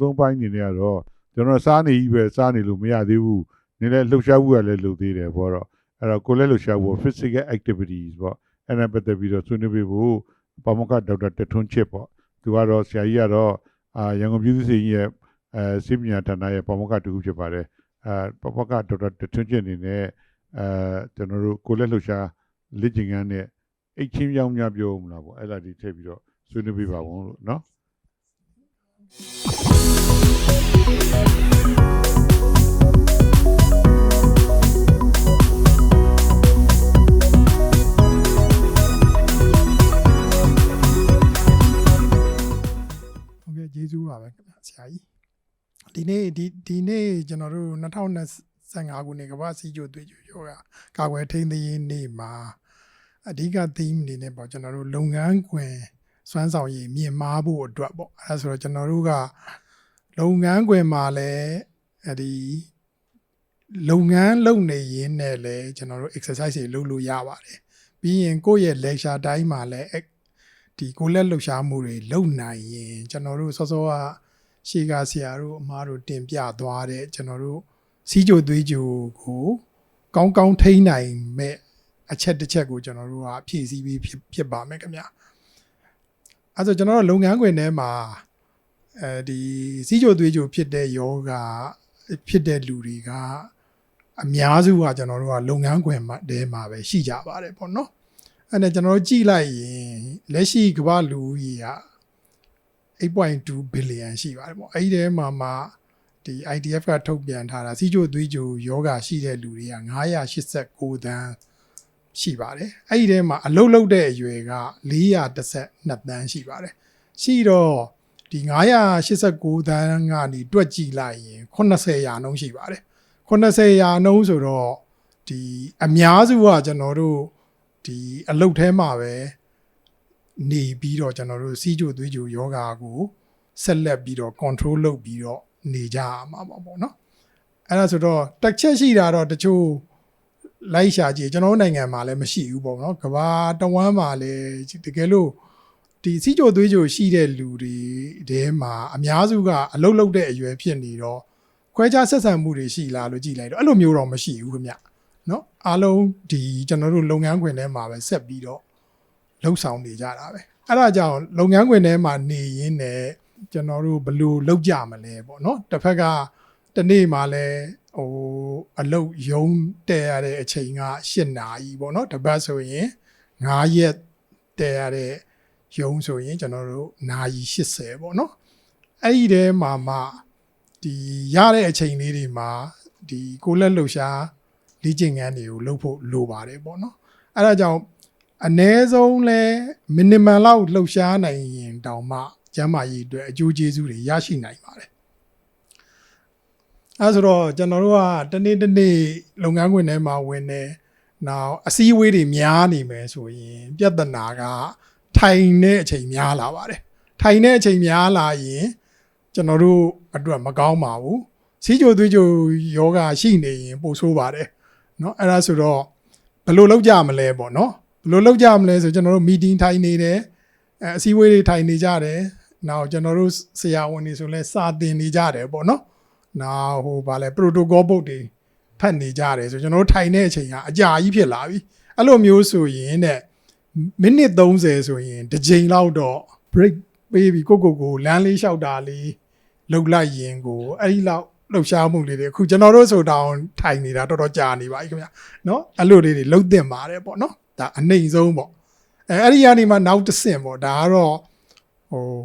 နောက်ဆုံးပိုင်းအနေနဲ့ကတော့ကျွန်တော်စားနေကြီးပဲစားနေလို့မရသေးဘူးနည်းလည်းလှုပ်ရှားမှုကလည်းလုပ်သေးတယ်ပေါ့တော့အဲ့တော့ကိုယ်လည်းလှုပ်ရှားဖို့ physical activities ပေါ့အဲ့ဒါပတ်သက်ပြီးတော့ဆွေးနွေးပေးဖို့ပါမကဒေါက်တာတထွန်းချစ်ပေါ့သူကတော့ဆရာကြီးကတော့အာရန်ကုန်ပြည်သူ့စစ်ကြီးရဲ့အဲစိပညာဌာနရဲ့ပါမကတူဖြစ်ပါတယ်အဲပါမကဒေါက်တာတထွန်းချစ်အနေနဲ့အဲကျွန်တော်တို့ကိုယ်လည်းလှုပ်ရှားလက်ကျင်ကန်းနဲ့အိတ်ချင်းပြောင်းများပြောမလားပေါ့အဲ့ဒါဒီထည့်ပြီးတော့ဆွေးနွေးပေးပါဦးလို့နော်ဟုတ် ကဲ့ကျေးဇူးပါပဲခင်ဗျာဆရာကြီးဒီနေ့ဒီဒီနေ့ကျွန်တော်တို့2025ခုနှစ်ကမ္ဘာစီချိုသွေးကြိုယောဂကာကွယ်ထိန်းသိမ်းရေးနေ့မှာအဓိက theme အနေနဲ့ပေါ့ကျွန်တော်တို့လုပ်ငန်းခွင်စွမ်းဆောင်ရည်မြင့်မားဖို့အတွက်ပေါ့အဲဒါဆိုတော့ကျွန်တော်တို့က လုပ်ငန်းခွင်မှာလည်းအဲဒီလုပ်ငန်းလုပ်နေရင်းနဲ့လည်းကျွန်တော်တို့ exercise တွေလုပ်လို့ရပါတယ်ပြီးရင်ကိုယ့်ရဲ့ lecture တိုင်းမှာလည်းဒီကိုယ်လက်လှုပ်ရှားမှုတွေလုပ်နိုင်ရင် ကျွန်တော်တို့စောစောကရှေးကဆရာတို့အမားတို့တင်ပြသွားတဲ့ကျွန်တော်တို့စီးကြိုသွေးကြိုကို ကောင်းကောင်းထိန်းနိုင်မဲ့အချက်တစ်ချက်ကိုကျွန်တော်တို့ကဖြည့်ဆည်းပြီးဖြစ်ဖြစ်ပါမယ်ခင်ဗျာအဲဆိုကျွန်တော်တို့လုပ်ငန်းခွင်ထဲမှာ အဲဒီစီးကြိုသွေးကြိုဖြစ်တဲ့ယောဂဖြစ်တဲ့လူတွေကအများစုကကျွန်တော်တို့ကလုပ်ငန်းခွင်မှာတဲမှာပဲရှိကြပါတယ်ပေါ့နော်အဲ့ဒါကျွန်တော်တို့ကြည့်လိုက်ရင်လက်ရှိကမ္ဘာလူဦးရေက8.2 billion ရှိပါတယ်ပေါ့အဲ့ဒီထဲမှာမှဒီ IDF ကထုတ်ပြန်ထားတာစီချိုသွေးကြိုယောဂရှိတဲ့လူတွေက989သန်းရှိပါတယ်အဲ့ဒီထဲမှာအလုတ်လုတ်တဲ့အရွယ်က412သန်းရှိပါတယ်ရှိတော့ ဒီ989သန်းကနေတွက်ကြည့်လိုက်ရင်80ရာနှုန်းရှိပါတယ်80ရာနှုန်းဆိုတော့ဒီအများစုကကျွန်တော်တို့ဒီအလုတ်ထဲမှာပဲနေပြီးတော့ကျွန်တော်တို့စီးကြိုသွေးကြိုယောဂါကိုဆက်လက်ပြီးတော့ control လုပ်ပြီးတော့နေကြရမှာပေါ့ပေါ့နော်အဲ့ဒါဆိုတော့တစ်ချက်ရှိတာတော့တချို့လိုက်ရှာကြည့်ကျွန်တော်တို့နိုင်ငံမှာလည်းမရှိဘူးပေါ့နော်ကဘာတဝမ်းမှာလည်းတကယ်လို့ ဒီစီးကြိုသွေးကြိုရှိတဲ့လူတွေတဲမှာအများစုကအလုတ်လုတ်တဲ့အရွယ်ဖြစ်နေတော့ခွဲခြားဆက်ဆံမှုတွေရှိလားလို့ကြည့်လိုက်တော့အဲ့လိုမျိုးတော့မရှိဘူးခင်ဗျ เนาะအားလုံးဒီကျွန်တော်တို့လုပ်ငန်းခွင်ထဲမှာပဲဆက်ပြီးတော့လှုပ်ဆောင်နေကြတာပဲအဲ့ဒါကြောင့်လုပ်ငန်းခွင်ထဲမှာနေရင်းနဲ့ကျွန်တော်တို့ဘယ်လိုလုပ်ကြမလဲပေါ့เนาะတစ်ဖက်ကတနေ့မှလည်းဟိုအလုတ်ယုံတဲရတဲ့အချိန်က8နာရီပေါ့เนาะတစ်ပတ်ဆိုရင်9ရက်တဲရတဲ့ ရုံးဆိုရင်ကျွန်တော်တို့နာရီ80ပေါ့နော်အဲ့ဒီထဲမှာမှဒီရတဲ့အချိန်လေးတွေမှာဒီကိုလက်လှူရှားလေ့ကျင့်ခန်းတွေကိုလုပ်ဖို့လိုပါတယ်ပေါ့နော်အဲ့ဒါကြောင့်အ ਨੇ ဆုံးလဲ minimum လောက်လှူရှားနိုင်ရင်တောင်မှကျန်းမာရေးအတွက်အကျိုးကျေးဇူးတွေရရှိနိုင်ပါတယ်အဲဆိုတော့ကျွန်တော်တို့ကတနေ့တနေ့လုပ်ငန်းခွင်ထဲမှာဝင်နေနောက်အစည်းအဝေးတွေများနေမယ်ဆိုရင် ပြဿနာက ထိုင်တဲ့အချိန်များလာပါတယ်ထိုင်တဲ့အချိန်များလာရင်ကျွန်တော်တို့အတွက်မကောင်းပါဘူးစီးကြိုသွေးကြိုယောဂရှိနေရင်ပိုဆိုးပါတယ် เนาะအဲ့ဒါဆိုတော့ဘယ်လိုလုပ်ကြမလဲပေါ့เนาะဘယ်လိုလုပ်ကြမလဲဆိုကျွန်တော်တို့ meeting ထိုင်နေတယ်အဲအစည်းအဝေးတွေထိုင်နေကြတယ်နောက်ကျွန်တော်တို့ဆရာဝန်တွေဆိုလဲစာသင်နေကြတယ်ပေါ့เนาะနောက်ဟိုဗာလဲ protocol book တွေဖတ်နေကြတယ်ဆိုကျွန်တော်တို့ထိုင်တဲ့အချိန်ကအကြာကြီးဖြစ်လာပြီအဲ့လိုမျိုးဆိုရင်တဲ့ မိနစ်30ဆိုရင်တစ်ချိန်လောက်တော့ break ပေးပြီးကိုကိုကိုလမ်းလေးလျှောက်တာလေးလှုပ်လိုက်ရင်ကိုအဲ့ဒီလောက်လှုပ်ရှားမှုလေးတွေအခုကျွန်တော်တို့ဆိုတောင်ထိုင်နေတာတော်တော်ကြာနေပါပြီခင်ဗျာနော်အဲ့လိုလေးတွေလှုပ်တင်ပါတယ်ပေါ့နော်ဒါအနှိမ်ဆုံးပေါ့အဲအဲ့ဒီကနေမှနောက်တစ်ဆင့်ပေါ့ဒါကတော့ဟို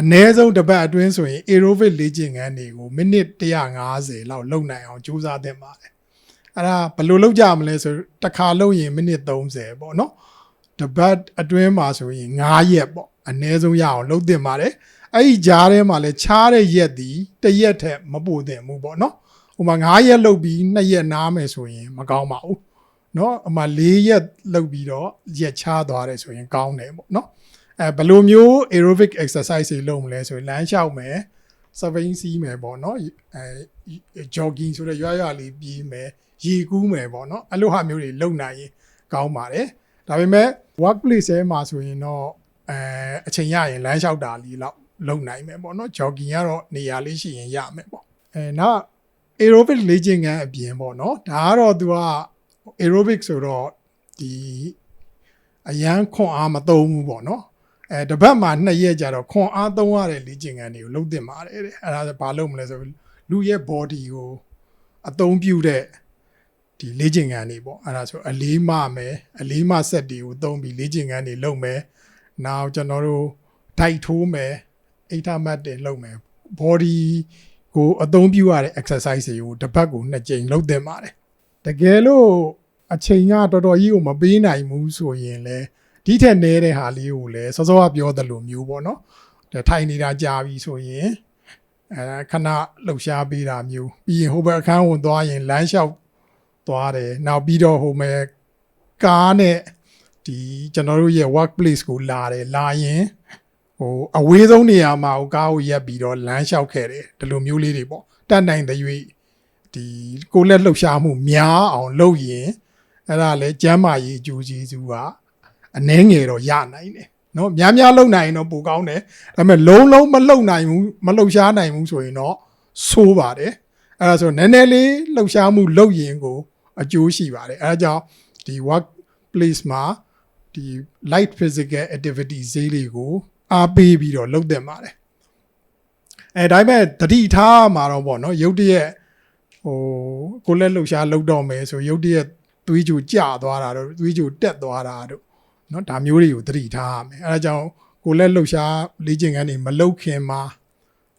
အ ਨੇ ဆုံးတစ်ပတ်အတွင်းဆိုရင် aerobic လေ့ကျင့်ခန်းတွေကိုမိနစ်150လောက်လုပ်နိုင်အောင်ကြိုးစားသင့်ပါတယ်အဲ့ဒါဘယ်လိုလုပ်ကြမလဲဆိုတစ်ခါလုပ်ရင်မိနစ်30ပေါ့နော် တစ်ပတ်အတွင်းမှာဆိုရင်9ရက်ပေါ့အ ਨੇ ဆုံးရအောင်လုပ်သင့်ပါတယ်အဲ့ဒီကြားထဲမှာလဲခြားတဲ့ရက်ဒီတစ်ရက်ထက်မပိုသင့်ဘူးပေါ့နော်ဟိုမှာ9ရက်လုပ်ပြီး2ရက်နားမယ်ဆိုရင်မကောင်းပါဘူးเนาะအမှ၄ရက်လုပ်ပြီးတော့ရက်ချသွားတယ်ဆိုရင်ကောင်းတယ်ပေါ့เนาะအဲဘယ်လိုမျိုး aerobic exercise တွေလုပ်မလဲဆိုရင်လမ်းလျှောက်မယ်စပိန်စီးမယ်ပေါ့เนาะအဲ jogging ဆိုတဲ့ရွရွလေးပြေးမယ်ရေကူးမယ်ပေါ့เนาะအဲ့လိုဟာမျိုးတွေလုပ်နိုင်ရင်ကောင်းပါတယ် ဒါပေမဲ့ workplace ထဲမှာဆိုရင်တော့အဲအချိန်ရရင်လမ်းလျှောက်တာလေးလောက်လုံနိုင်မယ်ပေါ့နော် jogging ကတော့နေရာလေးရှိရင်ရမယ်ပေါ့အဲနောက် aerobic လေ့ကျင့်ခန်းအပြင်ပေါ့နော်ဒါကတော့ तू က aerobic ဆိုတော့ဒီအရန်ခွန်အားမသုံးဘူးပေါ့နော်အဲတစ်ပတ်မှာနှစ်ရက်ကြာတော့ခွန်အားသုံးရတဲ့လေ့ကျင့်ခန်းတွေကိုလုပ်တင်ပါတယ်တဲ့အဲဒါဘာလုပ်မလဲဆိုလူရဲ့ body ကိုအသုံးပြုတဲ့ ဒီလေ့ကျင့်ခန်းတွေပေါ့အဲဒါဆိုအလေးမမယ်အလေးမဆက်တွေကိုသုံးပြီးလေ့ကျင့်ခန်းတွေလုပ်မယ်နောက်ကျွန်တော်တို့ဓာတ်ထိုးမယ်အိဋ္ဌမတ်တွေလုပ်မယ် body ကိုအသုံးပြုရတဲ့ exercise တွေကိုတစ်ပတ်ကိုနှစ်ကြိမ်လုပ်တင်ပါတယ်တကယ်လို့အချိန်ကတော်တော်ကြီးကိုမပေးနိုင်ဘူးဆိုရင်လည်းဒီထက်နည်းတဲ့ဟာလေးကိုလည်းစောစောကပြောသလိုမျိုးပေါ့နော်ဒါထိုင်နေတာကြာပြီဆိုရင်အဲခဏလှုပ်ရှားပေးတာမျိုးပြီးရင်ဟိုဘက်အခန်းဝင်သွားရင်လမ်းလျှောက် သွားတယ်နောက်ပြီးတော့ဟိုမဲ့ကားနဲ့ဒီကျွန်တော်တို့ရဲ့ workplace ကိုလာတယ်လာရင်ဟိုအဝေးဆုံးနေရာမှာဟိုကားကိုရက်ပြီးတော့လမ်းလျှောက်ခဲ့တယ်ဒီလိုမျိုးလေးတွေပေါ့တတ်နိုင်တဲ့၍ဒီကိုယ်လက်လှုပ်ရှားမှုများအောင်လုပ်ရင်အဲ့ဒါလည်းကျမ်းမာရေးအကျိုးကျေးဇူးကအနှဲငယ်တော့ရနိုင်တယ်နော်များများလုပ်နိုင်ရင်တော့ပိုကောင်းတယ်ဒါပေမဲ့လုံးလုံးမလုပ်နိုင်ဘူးမလှုပ်ရှားနိုင်ဘူးဆိုရင်တော့ဆိုးပါတယ်အဲ့ဒါဆိုနည်းနည်းလေးလှုပ်ရှားမှုလုပ်ရင်ကို အကျိုးရှိပါတယ်အဲဒါကြောင့်ဒီ work place မှာဒီ light physical activity ဈေးလေးကိုအားပေးပြီးတော့လုပ်တင်ပါတယ်အဲဒါပေမဲ့တတိထားမှာတော့ပေါ့နော်ရုပ်တရက်ဟိုကိုယ်လက်လှုပ်ရှားလုပ်တော့မယ်ဆိုရုပ်တရက်သွေးကြိုကျသွားတာတို့သွေးကြိုတက်သွားတာတို့နော်ဒါမျိုးတွေကိုတတိထားရမယ်အဲဒါကြောင့်ကိုယ်လက်လှုပ်ရှားလေ့ကျင့်ခန်းတွေမလုပ်ခင်မှာ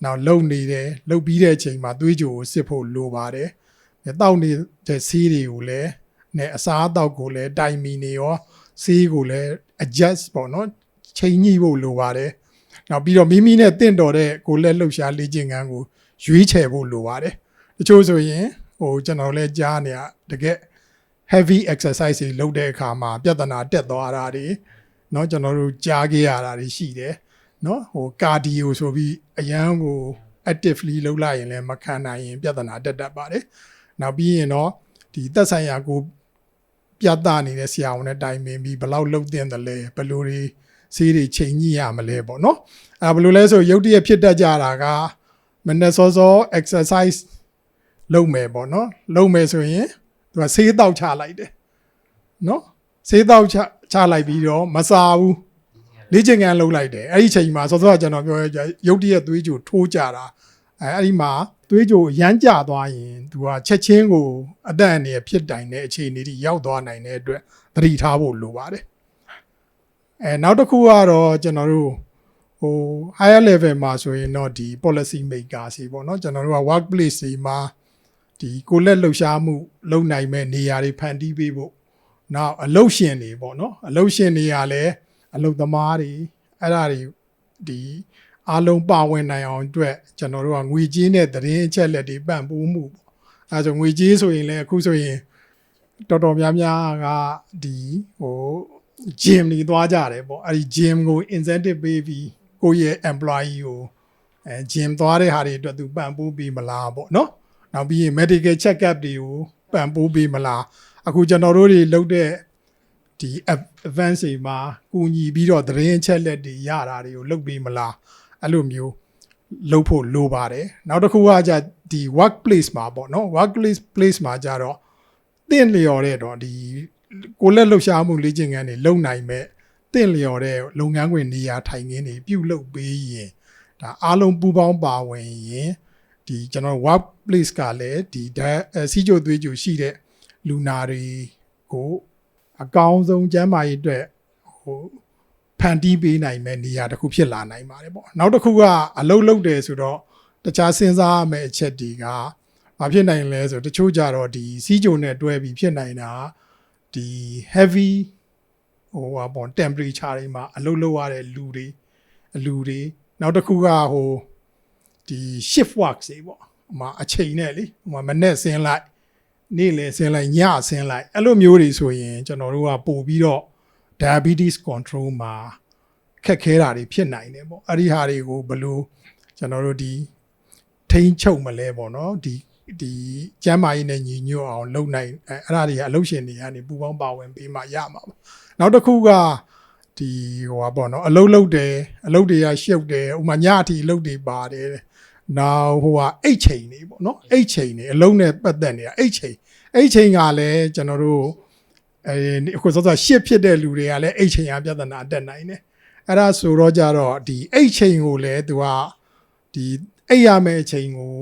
နောက်လုံနေတယ်လုံပြီးတဲ့အချိန်မှာသွေးကြိုကိုစစ်ဖို့လိုပါတယ် တောက်နေတဲ့ဆေးတွေကိုလည်းနဲ့အစားအသောက်ကိုလည်းတိုင်မီနေရောဆေးကိုလည်း adjust ပေါ့နော်ချိန်ညှိဖို့လိုပါတယ်နောက်ပြီးတော့မိမိနဲ့တင့်တော်တဲ့ကိုယ်လက်လှုပ်ရှားလေ့ကျင့်ခန်းကိုရွေးချယ်ဖို့လိုပါတယ်တချို့ဆိုရင်ဟိုကျွန်တော်လည်းကြားနေရတကယ် heavy exercise တွေလုပ်တဲ့အခါမှာပြဿနာတက်သွားတာတွေเนาะကျွန်တော်တို့ကြားခဲ့ရတာတွေရှိတယ်เนาะဟို cardio ဆိုပြီးအရန်ကို actively လုပ်လိုက်ရင်လည်းမခံနိုင်ရင်ပြဿနာတက်တတ်ပါတယ် နောက်ပြီးရင်တော့ဒီသက်ဆိုင်ရာကိုပြသနေတဲ့ဆရာဝန်နဲ့တိုင်ပင်ပြီးဘလောက်လှုပ်တင်တယ်လဲဘယ်လိုတွေဆေးတွေချိန်ညှိရမလဲပေါ့နော်အဲဘယ်လိုလဲဆိုရုပ်တရက်ဖြစ်တတ်ကြတာကမနေ့စောစော exercise လုပ်မယ်ပေါ့နော်လုပ်မယ်ဆိုရင်သူကဆေးတောက်ချလိုက်တယ်နော်ဆေးတောက်ချချလိုက်ပြီးတော့မစားဘူးလေ့ကျင့်ခန်းလုပ်လိုက်တယ်အဲ့ဒီချိန်မှာစောစောကကျွန်တော်ပြောရုပ်တရက်သွေးကြိုထိုးကြတာ အဲအဲ့ဒီမှာသွေးကြိုရမ်းကြသွားရင်သူကချက်ချင်းကိုအသက်အန္တရာယ်ဖြစ်တိုင်တဲ့အခြေအနေထိရောက်သွားနိုင်တဲ့အတွက်သတိထားဖို့လိုပါတယ်အဲနောက်တစ်ခုကတော့ကျွန်တော်တို့ဟို higher level မှာဆိုရင်တော့ဒီ policy maker စီပေါ့နော်ကျွန်တော်တို့က workplace စီမှာဒီကိုလက်လှုပ်ရှားမှုလုပ်နိုင်မဲ့နေရာတွေဖန်တီးပေးဖို့နောက်အလုတ်ရှင်တွေပေါ့နော်အလုတ်ရှင်တွေကလည်းအလုတ်သမားတွေအဲ့ဒါတွေဒီ အားလုံးပါဝင်နိုင်အောင်အတွက်ကျွန်တော်တို့ကငွေကြေးနဲ့သတင်းအချက်လက်တွေပံ့ပိုးမှုပေါ့အဲဒါဆိုငွေကြေးဆိုရင်လည်းအခုဆိုရင်တော်တော်များများကဒီဟို gym တွေသွားကြတယ်ပေါ့အဲ့ဒီ gym ကို incentive ပေးပြီးကိုယ့်ရဲ့ employee ကိုအဲ gym သွားတဲ့ဟာတွေအတွက်သူပံ့ပိုးပေးမလားပေါ့နော်နောက်ပြီးရင် medical check up တွေကိုပံ့ပိုးပေးမလားအခုကျွန်တော်တို့တွေလုပ်တဲ့ဒီ advance တွေမှာကူညီပြီးတော့သတင်းချက်လက်တွေရတာတွေကိုလုပ်ပေးမလား အဲ့လိုမျိုးလုပ်ဖို့လိုပါတယ်နောက်တစ်ခုကじゃဒီ workplace မှာပေါ့နော် workplace place မှာကြတော့တင့်လျော်တဲ့တော့ဒီကိုလက်လှုပ်ရှားမှုလေ့ကျင့်ခန်းတွေလုပ်နိုင်မဲ့တင့်လျော်တဲ့လုပ်ငန်းခွင်နေရာထိုင်ခင်းတွေပြုလုပ်ပေးရင်ဒါအားလုံးပူးပေါင်းပါဝင်ရင်ဒီကျွန်တော် work place ကလည်းဒီဓာတ်အဲစီးကြိုသွေးကြိုရှိတဲ့လူနာတွေကိုအကောင်းဆုံးကျန်းမာရေးအတွက်ဟို ဖန်တီးပေးနိုင်မဲ့နေရာတစ်ခုဖြစ်လာနိုင်ပါတယ်ပေါ့နောက်တစ်ခုကအလုပ်လုပ်တယ်ဆိုတော့တခြားစဉ်းစားရမယ့်အချက်တွေကဘာဖြစ်နိုင်လဲဆိုတချို့ကြတော့ဒီစီးကြိုနဲ့တွဲပြီးဖြစ်နိုင်တာဒီ heavy ဟိုဟာပေါ့ temperature တွေမှာအလုပ်လုပ်ရတဲ့လူတွေအလူတွေနောက်တစ်ခုကဟိုဒီ shift work တွေပေါ့ဟိုမှာအချိန်နဲ့လေဟိုမှာမနေ့ဆင်းလိုက်နေ့လည်ဆင်းလိုက်ညဆင်းလိုက်အဲ့လိုမျိုးတွေဆိုရင်ကျွန်တော်တို့ကပို့ပြီးတော့ diabetes control မှာခက်ခဲတာတွေဖြစ်နိုင်တယ်ပေါ့အဲ့ဒီဟာတွေကိုဘယ်လိုကျွန်တော်တို့ဒီထိန်းချုပ်မလဲပေါ့နော်ဒီဒီကျမ်းမာရေးနဲ့ညီညွတ်အောင်လုပ်နိုင်အဲအဲ့ဒါတွေကအလုပ်ရှင်တွေကနေပူပေါင်းပါဝင်ပေးမှရမှာပါနောက်တစ်ခုကဒီဟိုပါပေါ့နော်အလုတ်လုတ်တယ်အလုတ်တွေကရှုပ်တယ်ဥမာညအထိအလုတ်တွေပါတယ်နောက်ဟိုဟာအိတ်ချိန်နေပေါ့နော်အိတ်ချိန်နေအလုံးနဲ့ပတ်သက်နေတာအိတ်ချိန်အိတ်ချိန်ကလည်းကျွန်တော်တို့ အဲအခုစောစောရှစ်ဖြစ်တဲ့လူတွေကလည်းအိတ်ချိန်အပြဿနာတက်နိုင်တယ်အဲ့ဒါဆိုတော့ကြတော့ဒီအိတ်ချိန်ကိုလည်းသူကဒီအိတ်ရမယ့်အချိန်ကို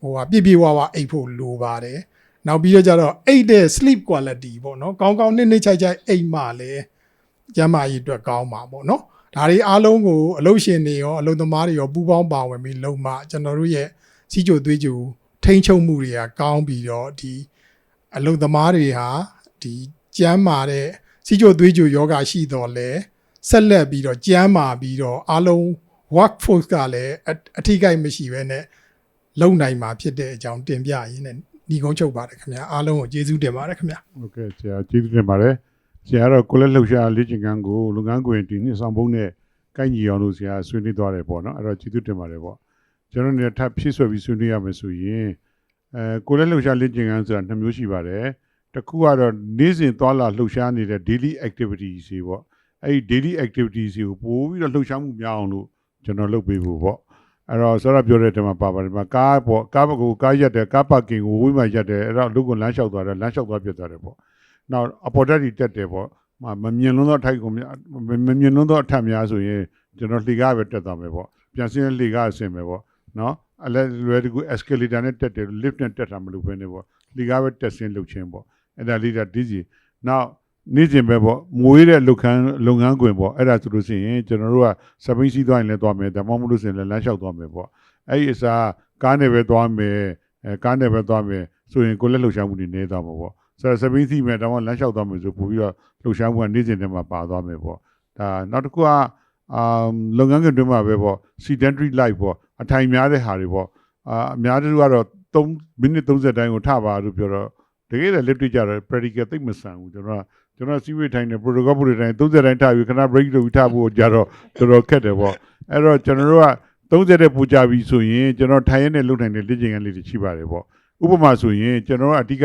ဟိုဟာပြည့်ပြည့်ဝဝအိတ်ဖို့လိုပါတယ်နောက်ပြီးတော့ကြတော့အိတ်တဲ့ sleep quality ပေါ့နော်ကောင်းကောင်းနှစ်နှစ်ချိုက်ချိုက်အိတ်မှလည်းကျမ်းမာရေးအတွက်ကောင်းပါပေါ့နော်ဒါတွေအားလုံးကိုအလုပ်ရှင်တွေရောအလုပ်သမားတွေရောပူးပေါင်းပါဝင်ပြီးလုံမှကျွန်တော်တို့ရဲ့စီးကြိုသွေးကြိုထိန်းချုပ်မှုတွေကကောင်းပြီးတော့ဒီအလုပ်သမားတွေဟာဒီ ကျန်းမာတဲ့စီချိုသွေးကြိုယောဂရှိတော်လဲဆက်လက်ပြီးတော့ကျန်းမာပြီးတော့အားလုံး workforce ကလည်းအထီးကိုက်မရှိဘဲနဲ့လုံနိုင်မှာဖြစ်တဲ့အကြောင်းတင်ပြရင်းနဲ့ညီကုန်းချုပ်ပါတယ်ခင်ဗျာအားလုံးကိုကျေးဇူးတင်ပါတယ်ခင်ဗျာဟုတ်ကဲ့ဆရာကျေးဇူးတင်ပါတယ်ဆရာတော့ကိုလက်လှုပ်ရှားလေ့ကျင့်ခန်းကိုလုပ်ငန်းခွင်ဒီနှစ်ဆောင်ပုံးနဲ့ကိုင်ညီအောင်လို့ဆရာဆွေးနွေးသွားတယ်ပေါ့နော်အဲ့တော့ကျေးဇူးတင်ပါတယ်ပေါ့ကျွန်တော်နေထပ်ဖြည့်ဆွဲပြီးဆွေးနွေးရမယ်ဆိုရင်အဲကိုလက်လှုပ်ရှားလေ့ကျင့်ခန်းဆိုတာနှစ်မျိုးရှိပါတယ် တစ်ခုကတော့နေ့စဉ်သွားလာလှုပ်ရှားနေတဲ့ daily activities တွေပေါ့အဲ့ဒီ daily activities တွေကိုပို့ပြီးတော့လှုပ်ရှားမှုများအောင်လို့ကျွန်တော်လုပ်ပေးဖို့ပေါ့အဲ့တော့ဆောရပြောတဲ့တဲမှာပါပါတယ်မှာကားပေါ့ကားဘကိုကားရက်တယ်ကားပါကင်ကိုဝိမှရက်တယ်အဲ့တော့လူကလမ်းလျှောက်သွားတယ်လမ်းလျှောက်သွားပြတ်သွားတယ်ပေါ့နောက်အပေါ်တက်တွေတက်တယ်ပေါ့မမမြင်လုံးသောအထိုက်ကိုများမမမြင်လုံးသောအထက်များဆိုရင်ကျွန်တော်လှေကားပဲတက်သွားမယ်ပေါ့ပြန်စင်းလှေကားဆင်းမယ်ပေါ့နော်အလဲလွယ်တကူ escalator နဲ့တက်တယ် lift နဲ့တက်တာမလုပ်ဘဲနဲ့ပေါ့လှေကားပဲတက်ဆင်းလုပ်ခြင်းပေါ့ အဲ့ဒါလေးဒါဒီစီနောက်နေ့စဉ်ပဲပေါ့မွေးတဲ့လုပ်ခန်းလုပ်ငန်းခွင်ပေါ့အဲ့ဒါဆိုလို့ရှိရင်ကျွန်တော်တို့ကစပိန်စီးသွားရင်လည်းသွားမယ်ဒါမှမဟုတ်လို့ရှိရင်လည်းလမ်းလျှောက်သွားမယ်ပေါ့အဲ့ဒီအစားကားနဲ့ပဲသွားမယ်အဲကားနဲ့ပဲသွားမယ်ဆိုရင်ကိုယ်လက်လှုပ်ရှားမှုတွေနေသွားမှာပေါ့ဆိုတော့စပင်းစီမဲ့တောင်မှလမ်းလျှောက်သွားမယ်ဆိုပို့ပြီးတော့လှုပ်ရှားမှုကနေ့စဉ်တည်းမှာပါသွားမယ်ပေါ့ဒါနောက်တစ်ခုကအာလုပ်ငန်းခွင်တွင်းမှာပဲပေါ့ sedentary life ပေါ့အထိုင်များတဲ့ဟာတွေပေါ့အာအများစုကတော့3မိနစ်30တိုင်းကိုထပါလို့ပြောတော့ တကယ်လည်းလက်တွေ့ကြတော့ practical သိပ်မဆန်ဘူးကျွန်တော်ကကျွန်တော်စီဝေးထိုင်နေ protocol ပို့တိုင်း30တိုင်းထပြီးခဏ break လုပ်ပြီးထဖို့ကြတော့တော်တော်ခက်တယ်ပေါ့အဲ့တော့ကျွန်တော်တို့က30တဲ့ပူကြပြီဆိုရင်ကျွန်တော်ထိုင်ရတဲ့လုပ်နိုင်တဲ့လက်ကျင်ကလေးတွေရှိပါတယ်ပေါ့ဥပမာဆိုရင်ကျွန်တော်ကအဓိက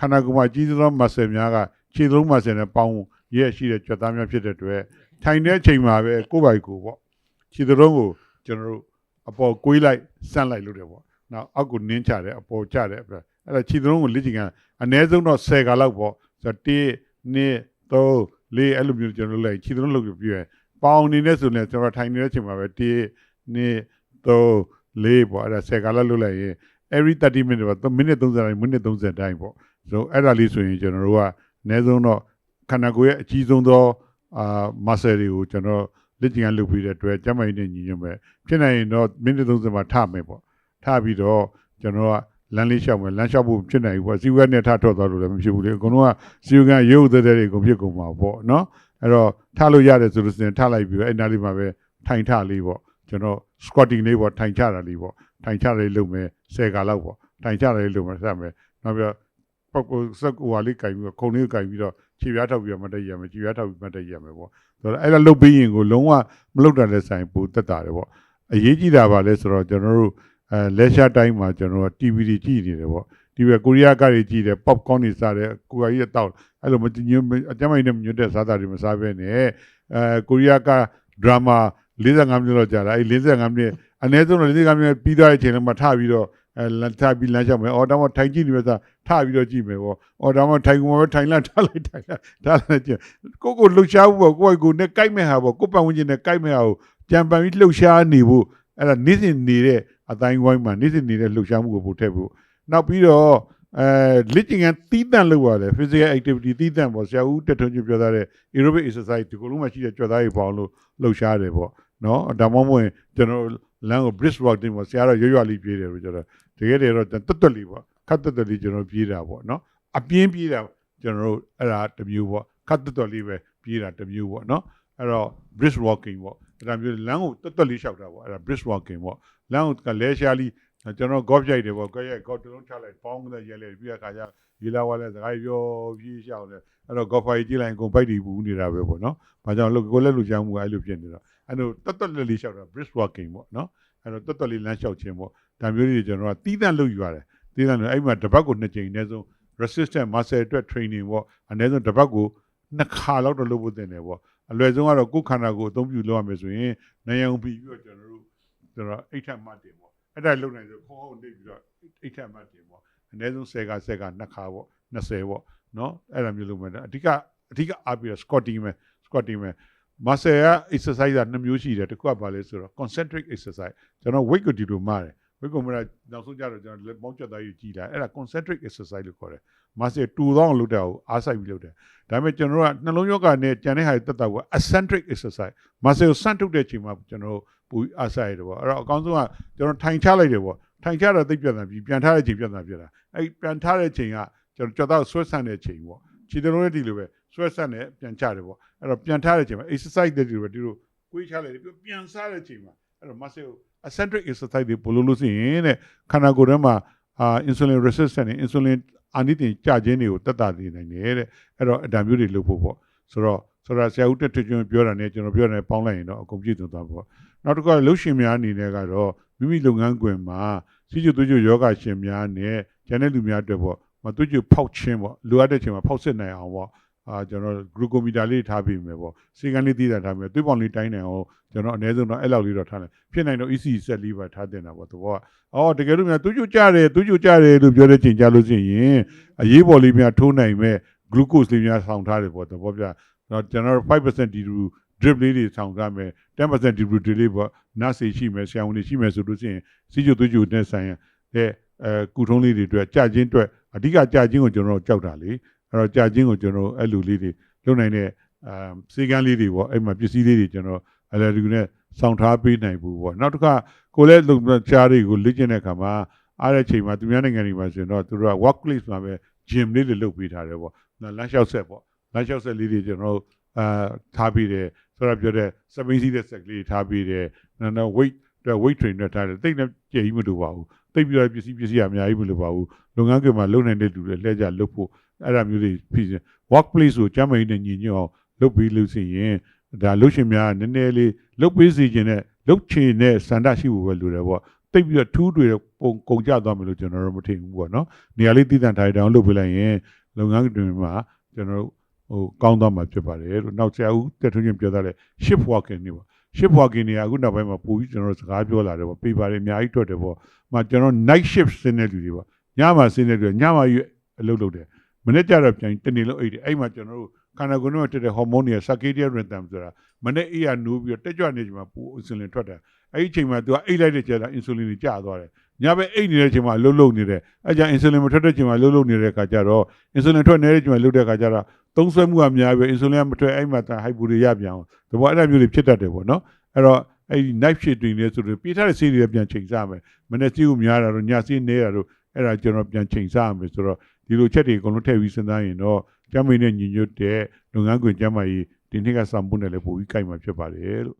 ခန္ဓာကိုယ်မှာကြီးသော muscle များကခြေသုံး muscle နဲ့ပေါင်းရဲ့ရှိတဲ့ကြွက်သားများဖြစ်တဲ့အတွက်ထိုင်တဲ့အချိန်မှာပဲကိုယ်ပိုက်ကိုပေါ့ခြေသုံးကိုကျွန်တော်တို့အပေါ်ကွေးလိုက်ဆန့်လိုက်လို့တယ်ပေါ့နောက်အောက်ကိုနင်းချတယ်အပေါ်ချတယ် အဲ့ဒါအဲ့ဒါခြေသုံးကိုလေ့ကျင့်ကအနည်းဆုံးတော့10ခါလောက်ပေါ့ဆိုတော့1 2 3 4အဲ့လိုမျိုးကျွန်တော်တို့လိုက်ခြေသုံးလုပ်ပြီးပြည့်ပေါင်းနေနေဆိုရင်ကျွန်တော်ထိုင်နေတဲ့အချိန်မှာပဲ1 2 3 4ပေါ့အဲ့ဒါ10ခါလောက်လုပ်လိုက်ရင် every 30 minutes ပေါ့မိနစ်30တိုင်းမိနစ်30တိုင်းပေါ့ဆိုတော့အဲ့ဒါလေးဆိုရင်ကျွန်တော်တို့ကအနည်းဆုံးတော့ခန္ဓာကိုယ်ရဲ့အကြီးဆုံးသောအာ muscle တွေကိုကျွန်တော်လက်ကျင်ကလုပ်ပြီးတဲ့အတွက်ကျန်းမာရေးနဲ့ညီညွတ်မယ်ဖြစ်နိုင်ရင်တော့မိနစ်30မှာထမယ်ပေါ့ထပြီးတော့ကျွန်တော်က လမ်းလေးလျှောက်မယ်လမ်းလျှောက်ဖို့ဖြစ်နိုင်ဘူးပေါ့စီဝက်နဲ့ထထွက်သွားလို့လည်းမဖြစ်ဘူးလေအကုန်လုံးကစီဝကရုပ်သက်တဲ့တွေအကုန်ဖြစ်ကုန်မှာပေါ့နော်အဲ့တော့ထလို့ရတယ်ဆိုလို့ရှိရင်ထလိုက်ပြီးတော့အဲ့နားလေးမှာပဲထိုင်ထလေးပေါ့ကျွန်တော် squatting လေးပေါ့ထိုင်ချတာလေးပေါ့ထိုင်ချလေးလုပ်မယ်10ခါလောက်ပေါ့ထိုင်ချလေးလုပ်မယ်ဆက်မယ်နောက်ပြီးတော့ပုတ်ကိုစက်ကိုဟာလေးကင်ပြီးတော့ခုံလေးကိုကင်ပြီးတော့ခြေပြားထောက်ပြီးတော့မတက်ရမယ်ခြေပြားထောက်ပြီးမတက်ရမယ်ပေါ့ဆိုတော့အဲ့ဒါလုတ်ပြီးရင်ကိုလုံးဝမလုတ်တာလည်းဆိုင်ပူတက်တာတယ်ပေါ့အရေးကြီးတာပါလဲဆိုတော့ကျွန်တော်တို့ အဲလက်ရှာတိုင်းမှာကျွန်တော်တို့ TV တွေကြည့်နေတယ်ပေါ့ဒီဘက်ကိုရီးယားကတွေကြည့်တယ် popcorn တွေစားတယ်ကိုရီးယားတောက်အဲ့လိုမညွတ်အကြမ်းမိုင်နဲ့မညွတ်တဲ့စားတာတွေမစားဘဲနဲ့အဲကိုရီးယားက drama 45မိနစ်လောက်ကြာတာအဲ့45မိနစ်အနည်းဆုံးတော့45မိနစ်ပြီးသွားတဲ့အချိန်လုံးမှာထပြီးတော့အဲလမ်းထပြီးလမ်းလျှောက်မယ်အော်ဒါမှထိုင်ကြည့်နေမှသာထပြီးတော့ကြည့်မယ်ပေါ့အော်ဒါမှထိုင်ကုန်မှာပဲထိုင်လာထားလိုက်ထိုင်လာထားလိုက်ကြည့်ကိုကိုလှုပ်ရှားဖို့ပေါ့ကိုယ့်ကိုယ်နဲ့ကြိုက်မဲ့ဟာပေါ့ကိုပတ်ဝန်းကျင်နဲ့ကြိုက်မဲ့ဟာကိုကြံပန်ပြီးလှုပ်ရှားနေဖို့အဲ့ဒါနေ့စဉ်နေတဲ့ အတိုင်းဝိုင်းမှာနေ့စဉ်နေတဲ့လှုပ်ရှားမှုကိုပို့ထည့်ဖို့နောက်ပြီးတော့အဲလက်ကျင်ကတီးတန့်လုပ်ရတယ် physical activity တီးတန့်ပေါ့ဆရာဦးတက်ထွန်းကြီးပြောထားတဲ့ aerobic exercise ဒီကုလုံးမှာရှိတဲ့ကြွက်သားတွေပေါအောင်လို့လှုပ်ရှားတယ်ပေါ့နော်ဒါမှမဟုတ်ရင်ကျွန်တော်လမ်းကို brisk walking ပေါ့ဆရာတော့ရွရွလေးပြေးတယ်လို့ကျွန်တော်တကယ်တည်းတော့တွတ်တွတ်လေးပေါ့ခတ်တွတ်တွတ်လေးကျွန်တော်ပြေးတာပေါ့နော်အပြင်းပြေးတာကျွန်တော်တို့အဲ့ဒါတစ်မျိုးပေါ့ခတ်တွတ်တွတ်လေးပဲပြေးတာတစ်မျိုးပေါ့နော်အဲ့တော့ brisk walking ပေါ့အဲ့ဒါမျိုးလမ်းကိုတွတ်တွတ်လေးလျှောက်တာပေါ့အဲ့ဒါ brisk walking ပေါ့ လမ်းကိုလဲရှားလေးကျွန်တော် golf ရိုက်တယ်ပေါ့ golf ရိုက် golf တစ်လုံးချလိုက်ပေါင်းတဲ့ရဲလေပြီးတဲ့အခါကျရေလာဝါလဲစကားပြောပြေးရှောက်တယ်အဲ့တော့ golf ကြီးကြည့်လိုက်ကိုဘိုက်တီဘူးနေတာပဲပေါ့နော်ဘာကြောင့်လို့ကိုလက်လူချမ်းမှုအဲ့လိုဖြစ်နေတော့အဲ့လိုတွတ်တွတ်လေးလျှောက်တာ brisk walking ပေါ့နော်အဲ့တော့တွတ်တွတ်လေးလမ်းလျှောက်ခြင်းပေါ့ဒါမျိုးတွေကျွန်တော်ကတီးတန့်လုပ်ယူရတယ်တီးတန့်လို့အဲ့မှာတစ်ပတ်ကိုနှစ်ကြိမ်အနည်းဆုံး resistant muscle အတွက် training ပေါ့အနည်းဆုံးတစ်ပတ်ကိုနှစ်ခါလောက်တော့လုပ်ဖို့တင်တယ်ပေါ့အလွယ်ဆုံးကတော့ကိုယ်ခန္ဓာကိုယ်အသုံးပြုလုပ်ရမယ်ဆိုရင်နေအောင်ပြီးပြီးတော့ကျွန်တော်တို့ ကျွန်တော်အိတ်ထက်မှတ်တင်ပေါ့အဲ့ဒါလုံနိုင်ဆိုခေါင်းအောင်နေပြီးတော့အိတ်ထက်မှတ်တင်ပေါ့အနည်းဆုံး10က10ကနှစ်ခါပေါ့20ပေါ့နော်အဲ့ဒါမျိုးလုပ်မယ်အဓိကအဓိကအားပြီးတော့ squatting ပဲ squatting ပဲ muscle က exercise ကနှစ်မျိုးရှိတယ်တစ်ခုကဘာလဲဆိုတော့ concentric exercise ကျွန်တော် weight ကိုဒီလိုမှားတယ် weight ကိုမှားနောက်ဆုံးကြတော့ကျွန်တော်လက်ပေါင်းချက်သားကြီးကြီးလာအဲ့ဒါ concentric exercise လို့ခေါ်တယ် muscle တူတော့အောင်လုပ်တာကိုအားစိုက်ပြီးလုပ်တယ်ဒါပေမဲ့ကျွန်တော်တို့ကနှလုံးယောဂနဲ့ကြံတဲ့ဟာတွေတက်တာက eccentric exercise muscle ကိုစန့်ထုတ်တဲ့အချိန်မှာကျွန်တော်တို့ ပူအားစိုက်ရတယ်ပေါ့အဲ့တော့အကောင်းဆုံးကကျွန်တော်ထိုင်ချလိုက်တယ်ပေါ့ထိုင်ချတော့သိပ်ပြတ်တာပြီးပြန်ထားတဲ့အချိန်ပြတ်တာပြတ်တာအဲ့ပြန်ထားတဲ့အချိန်ကကျွန်တော်ကြောက်တော့ဆွဲဆန့်တဲ့အချိန်ပေါ့ခြေတလုံးနဲ့ဒီလိုပဲဆွဲဆန့်နဲ့ပြန်ချတယ်ပေါ့အဲ့တော့ပြန်ထားတဲ့အချိန်မှာ exercise တွေဒီလိုပဲဒီလိုကိုယ်ချလိုက်တယ်ပြီးပြန်စားတဲ့အချိန်မှာအဲ့တော့ muscle ကို eccentric exercise တွေဘယ်လိုလုပ်စင်ရင်တဲ့ခန္ဓာကိုယ်ထဲမှာအာ insulin resistant နဲ့ insulin အာနိတင်ကြခြင်းတွေကိုတက်တာနေနိုင်တယ်တဲ့အဲ့တော့အတံမျိုးတွေလုပ်ဖို့ပေါ့ဆိုတော့ဆိုတော့ဆရာဦးတက်ထွကျွန်းပြောတာနဲ့ကျွန်တော်ပြောတာနဲ့ပေါင်းလိုက်ရင်တော့အကုန်ပြည့်စုံသွားပေါ့ နောက်တစ်ခါလှုပ်ရှင်များအနေနဲ့ကတော့မိမိလုပ်ငန်းခွင်မှာစီကျူသွေးကျူယောဂရှင်များနဲ့ကျန်တဲ့လူများအတွက်ပေါ့မသွေးကျူဖောက်ခြင်းပေါ့လိုအပ်တဲ့ချိန်မှာဖောက်စစ်နိုင်အောင်ပေါ့အာကျွန်တော်ဂလူကိုမီတာလေးထားပြီးမယ်ပေါ့စီကန်းလေးတည်တာထားမယ်သွေးပေါင်လေးတိုင်းနိုင်အောင်ကျွန်တော်အနည်းဆုံးတော့အဲ့လောက်လေးတော့ထားလိုက်ဖြစ်နိုင်တော့ EC ဆက်လေးပါထားတင်တာပေါ့သဘောကအော်တကယ်လို့များသွေးကျူကြတယ်သွေးကျူကြတယ်လို့ပြောတဲ့ချိန်ကြလို့ရှိရင်အရေးပေါ်လေးများထိုးနိုင်မဲ့ glucose လေးများဆောင်ထားတယ်ပေါ့သဘောပြတော့ကျွန်တော်5% D2 drip လေးတွေဆောင်ထားမယ်10% D2 drip လေးပေါ့နတ်စီရှိမယ်ဆရာဝန်တွေရှိမယ်ဆိုလို့ရှိရင်စီချိုသွေးချိုနဲ့ဆိုင်ရတဲ့အဲကုထုံးလေးတွေအတွက်ကြာချင်းအတွက်အဓိကကြာချင်းကိုကျွန်တော်တို့ကြောက်တာလေအဲ့တော့ကြာချင်းကိုကျွန်တော်တို့အဲ့လိုလေးတွေလုပ်နိုင်တဲ့အာစေကန်းလေးတွေပေါ့အဲ့မှာပစ္စည်းလေးတွေကျွန်တော်အလယ်ဒီနဲ့ဆောင်ထားပေးနိုင်ဘူးပေါ့နောက်တစ်ခါကိုလည်းလုံချားတွေကိုလေ့ကျင့်တဲ့အခါမှာအားတဲ့ချိန်မှာသူများနိုင်ငံတွေမှာဆိုရင်တော့သူတို့က workplace မှာပဲ gym လေးတွေလုပ်ပေးထားတယ်ပေါ့နော်လမ်းလျှောက်ဆက်ပေါ့လမ်းလျှောက်ဆက်လေးတွေကျွန်တော်တို့ အာထားပေးတယ်ဆိုတော့ပြောတဲ့စပိန်စီးတဲ့ဆက်ကလေးတွေထားပေးတယ်နော်နော် weight အတွက် weight train တွေထားတယ်တိတ်နဲ့ကြည်ကြီးမလိုပါဘူးတိတ်ပြီးတော့ပစ္စည်းပစ္စည်းအများကြီးမလိုပါဘူးလုပ်ငန်းခွင်မှာလုပ်နိုင်တဲ့လူတွေလက်ကြလုပ်ဖို့အဲ့ဒါမျိုးတွေဖြစ်ရင် workplace ကိုကျမ်းမာရေးနဲ့ညီညွတ်အောင်လုပ်ပြီးလို့ရှိရင်ဒါလုပ်ရှင်များနည်းနည်းလေးလုပ်ပေးစီခြင်းနဲ့လုပ်ချင်တဲ့စန္ဒရှိဖို့ပဲလိုတယ်ပေါ့တိတ်ပြီးတော့ထူးတွေပုံကုန်ကြသွားမယ်လို့ကျွန်တော်တို့မထင်ဘူးပေါ့နော်နေရာလေးတည်တံ့ထားတောင်လုပ်ပေးလိုက်ရင်လုပ်ငန်းတွေမှာကျွန်တော်တို့ ဟိုကောင်းသွားမှာဖြစ်ပါတယ်လို့နောက်ဆရာဦးတက်ထွန်းချင်းပြောသားတဲ့ shift working နေပေါ့ shift working နေအခုနောက်ပိုင်းမှာပိုပြီးကျွန်တော်တို့စကားပြောလာတယ်ပေါ့ပေးပါတယ်အများကြီးတွေ့တယ်ပေါ့မှာကျွန်တော် night shift ဆင်းတဲ့လူတွေပေါ့ညမှာဆင်းတဲ့လူတွေညမှာရွအလုပ်လုပ်တယ်မနေ့ကျတော့ပြန်တနေ့လုံးအိတ်တယ်အဲ့မှာကျွန်တော်တို့ခန္ဓာကိုယ်ထဲမှာတက်တဲ့ hormone တွေက circadian rhythm ဆိုတာမနေ့အေးရနိုးပြီးတော့တက်ကြွနေချိန်မှာပို insulin ထွက်တယ်အဲ့ဒီအချိန်မှာ तू ကအိတ်လိုက်တဲ့ကျတော့ insulin တွေကျသွားတယ် ညဘက်အိတ်နေတဲ့ချိန်မှာအလုပ်လုပ်နေတယ်အဲ့ကြ insulin မထွက်တဲ့ချိန်မှာအလုပ်လုပ်နေတဲ့အခါကျတော့ insulin ထွက်နေတဲ့ချိန်မှာလုပ်တဲ့အခါကျတော့သုံးဆွဲမှုကများပြီး insulin ကမထွက်အဲ့မှာဟိုက်ဘူတွေရပြန်အောင်တဘောအဲ့ဒါမျိုးတွေဖြစ်တတ်တယ်ပေါ့နော်အဲ့တော့အဲ့ဒီ night shift တွေနေဆိုတော့ပြေးထားတဲ့ဆေးတွေပြန်ချိန်စားမယ်မနေ့ဆေးကိုများတာတော့ညဆေးနေတာတော့အဲ့ဒါကျွန်တော်ပြန်ချိန်စားမယ်ဆိုတော့ဒီလိုချက်တွေအကုန်လုံးထည့်ပြီးစဉ်းစားရင်တော့ကျမ်းမင်းနဲ့ညီညွတ်တဲ့လုပ်ငန်းခွင်ကျမ်းမာရေးဒီနေ့ကစံဖို့နဲ့လည်းပိုပြီးကြိုက်မှာဖြစ်ပါတယ်လို့